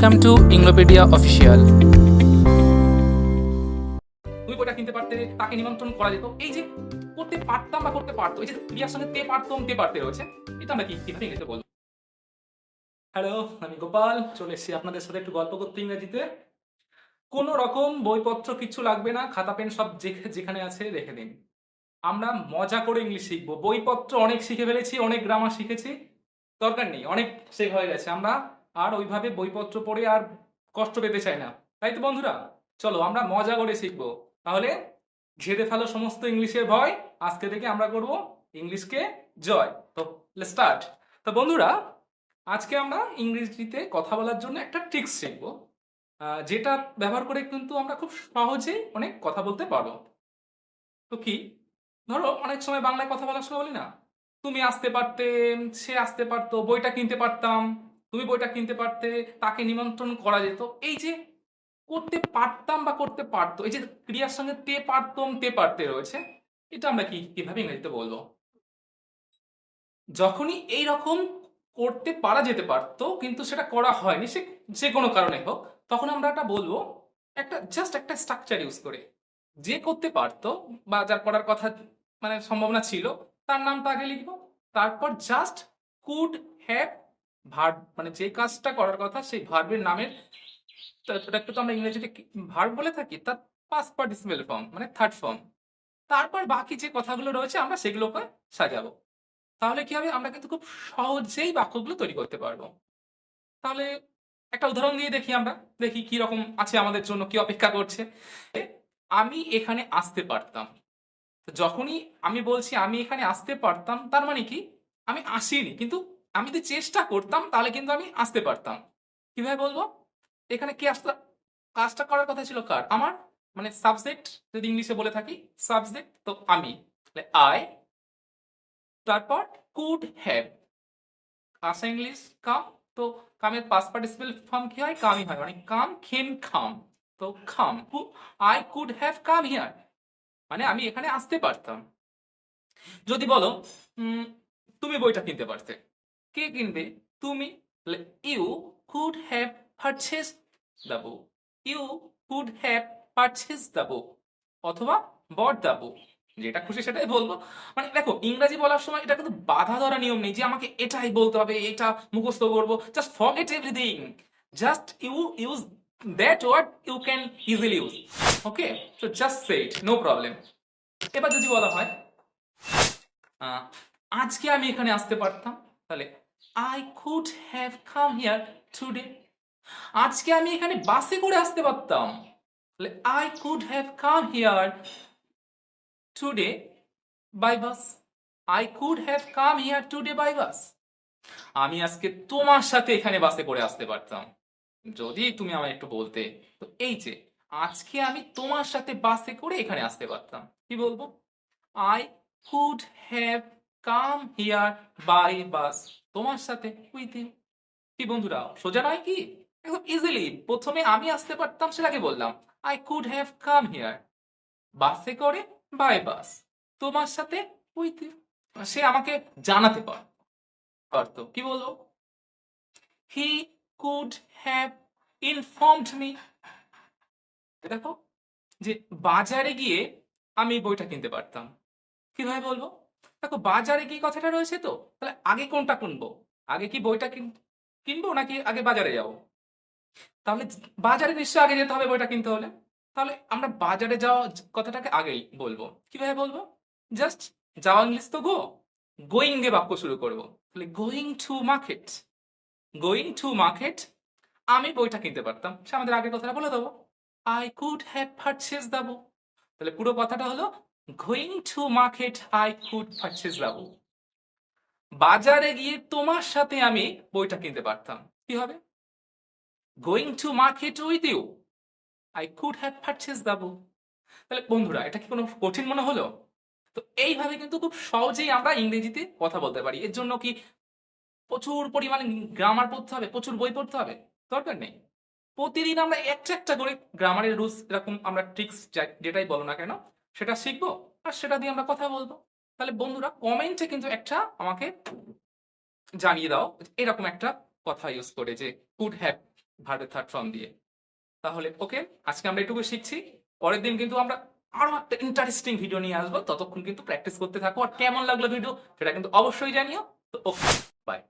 Welcome to ইংলোপেডিয়া official তুমি বইটা কিনতে পারতে, তাকে নিমন্ত্রণ করা যেত। এই যে করতে পারতাম বা করতে পারতো, এই যে ক্রিয়ার সঙ্গে তে পারতাম তে পারতে রয়েছে, এটা আমরা কি কীভাবে ইংরেজিতে বলব হ্যালো আমি গোপাল, চলে এসেছি আপনাদের সাথে একটু গল্প করতে ইংরেজিতে। কোনো রকম বইপত্র কিছু লাগবে না, খাতা, পেন সব যেখানে আছে রেখে দিন। আমরা মজা করে ইংলিশ শিখব। বইপত্র অনেক শিখে ফেলেছি, অনেক গ্রামার শিখেছি। দরকার নেই, অনেক শেখ হয়ে গেছে। আমরা আর ওইভাবে বইপত্র পড়ে আর কষ্ট পেতে চায় না। তাই তো বন্ধুরা, চলো আমরা মজা করে শিখব। তাহলে ঝেড়ে ফেলো সমস্ত ইংলিশের ভয়, আজকে থেকে আমরা করব ইংলিশকে জয়। তো স্টার্ট তো বন্ধুরা, আজকে আমরা ইংরেজিতে কথা বলার জন্য একটা ট্রিক্স শিখব যেটা ব্যবহার করে কিন্তু আমরা খুব সহজেই অনেক কথা বলতে পারব। তো কি? ধরো অনেক সময় বাংলায় কথা বলার সময় বলি না, তুমি আসতে পারতে, সে আসতে পারতো, বইটা কিনতে পারতাম তুমি বইটা কিনতে পারতে, তাকে নিমন্ত্রণ করা যেত। এই যে করতে পারতাম বা করতে পারতো, এই যে ক্রিয়ার সঙ্গে তে পারতম, তে পারতে রয়েছে, এটা আমরা কি, কীভাবে ইংরেজিতে বলব? যখনই এই রকম করতে পারা যেতে পারতো, কিন্তু সেটা করা হয়নি, সে যে কোনো কারণে হোক, তখন আমরা এটা বলব, একটা জাস্ট একটা স্ট্রাকচার ইউজ করে। যে করতে পারতো বা যার করার কথা মানে সম্ভাবনা ছিল, তার নামটা আগে লিখব, তারপর জাস্ট কুড হ্যাভ ভার্ব মানে যে কাজটা করার কথা সেই ভার্বের নামের ওটাকে তো আমরা ইংরেজিতে ভার্ব বলে থাকি? তার পাস্ট পার্টিসিপেল ফর্ম মানে থার্ড ফর্ম তারপর বাকি যে কথাগুলো রয়েছে আমরা সেগুলোকে সাজাবো। তাহলে কি হবে? আমরা কিন্তু খুব সহজেই বাক্যগুলো তৈরি করতে পারব। তাহলে একটা উদাহরণ দিয়ে দেখি আমরা। দেখি কি রকম আছে আমাদের জন্য, কি অপেক্ষা করছে। আমি এখানে আসতে পারতাম। যখনই আমি বলছি আমি এখানে আসতে পারতাম, তার মানে কি? আমি আসিনি। কিন্তু আমি যদি চেষ্টা করতাম, তাহলে কিন্তু আমি আসতে পারতাম। কীভাবে বলব? এখানে কি আসতে? কাজটা করার কথা ছিল কার? আমার? মানে সাবজেক্ট যদি ইংলিশে বলে থাকি সাবজেক্ট তো আমি। আই তারপর কুড হ্যাভ আসা ইংলিশ, কাম। তো কামের পাস পার্টিসিপেল ফর্ম কি হয়? কামই হয়। মানে কাম খেম খাম। তো খাম। I could have come here মানে আমি এখানে আসতে পারতাম। যদি বলো তুমি বইটা কিনতে পারতে। কে কিনবে? তুমি you could have purchase the book you could have purchase the book অথবা বট দ্য বুক যেটা খুশি সেটাই বলব। মানে দেখো, ইংরাজি বলার সময় এটা কিন্তু বাধা ধরা নিয়ম নেই যে আমাকে এটাই বলতে হবে, এটা মুখস্থ করব। Just forget everything just you use that word you can easily use okay so just say it no problem এবার যদি বলা হয় আজকে আমি এখানে আসতে পারতাম, তাহলে I could have come here today আজকে আমি এখানে বাসে করে আসতে পারতাম। তাহলে I could have come here today by bus I could have come here today by bus আমি আজকে তোমার সাথে এখানে বাসে করে আসতে পারতাম। যদি তুমি আমায় একটু বলতে। তো এই যে, আজকে আমি তোমার সাথে বাসে করে এখানে আসতে পারতাম। কি বলব? I could have come here by bus তোমার সাথে উইথ কি বন্ধুরা, সোজা নয় কি? একদম ইজিলি প্রথমে আমি আসতে পারতাম সেটাকে বললাম I could have come here বাসে করে বাই বাস তোমার সাথে উইথ সে আমাকে জানাতে পার পারতো। কি বলব he could have informed me দেখো যে বাজারে গিয়ে আমি বইটা কিনতে পারতাম। কীভাবে বলব দেখো, বাজারে কি কথাটা রয়েছে তো? তাহলে আগে কোনটা কিনবো? আগে কি বইটা কিন- কিনবো নাকি আগে বাজারে যাব? তাহলে বাজারে নিশ্চয়ই আগে যেতে হবে বইটা কিনতে হলে। তাহলে আমরা বাজারে যাওয়া কথাটাকে আগেই বলব। কীভাবে বলব? জাস্ট যাওয়া ইংলিশ তো গো। গোয়িং দিয়ে বাক্য শুরু করব। তাহলে going to market. Going to market, আমি বইটা কিনতে পারতাম। সে আমাদের আগের কথাটা বলে দেবো। আই কুড হ্যাভ পারচেজ দেবো তাহলে পুরো কথাটা হলো going to market I could purchase the বাজারে গিয়ে তোমার সাথে আমি বইটা কিনতে পারতাম। কি হবে? Going to market with you I could have purchase the তাহলে বন্ধুরা, এটা কি কোনো কঠিন মনে হলো? তো এইভাবে কিন্তু খুব সহজেই আমরা ইংরেজিতে কথা বলতে পারি। এর জন্য কি প্রচুর পরিমাণে গ্রামার পড়তে হবে, প্রচুর বই পড়তে হবে? দরকার নেই। প্রতিদিন আমরা একটা একটা করে গ্রামারের রুলস এরকম আমরা ট্রিক্স যেটাই বলো না কেন সেটা শিখব আর সেটা দিয়ে আমরা কথা বলব। তাহলে বন্ধুরা কমেন্টে কিন্তু একটা আমাকে জানিয়ে দাও এরকম একটা কথা ইউজ করে যে কুড হ্যাভ ভার্বের থার্ড ফর্ম দিয়ে তাহলে ওকে আজকে আমরা এটুকু শিখছি। পরের দিন কিন্তু আমরা আরও একটা ইন্টারেস্টিং ভিডিও নিয়ে আসব। ততক্ষণ কিন্তু প্র্যাকটিস করতে থাকো। আর কেমন লাগল ভিডিও সেটা কিন্তু অবশ্যই জানিও। তো ওকে বাই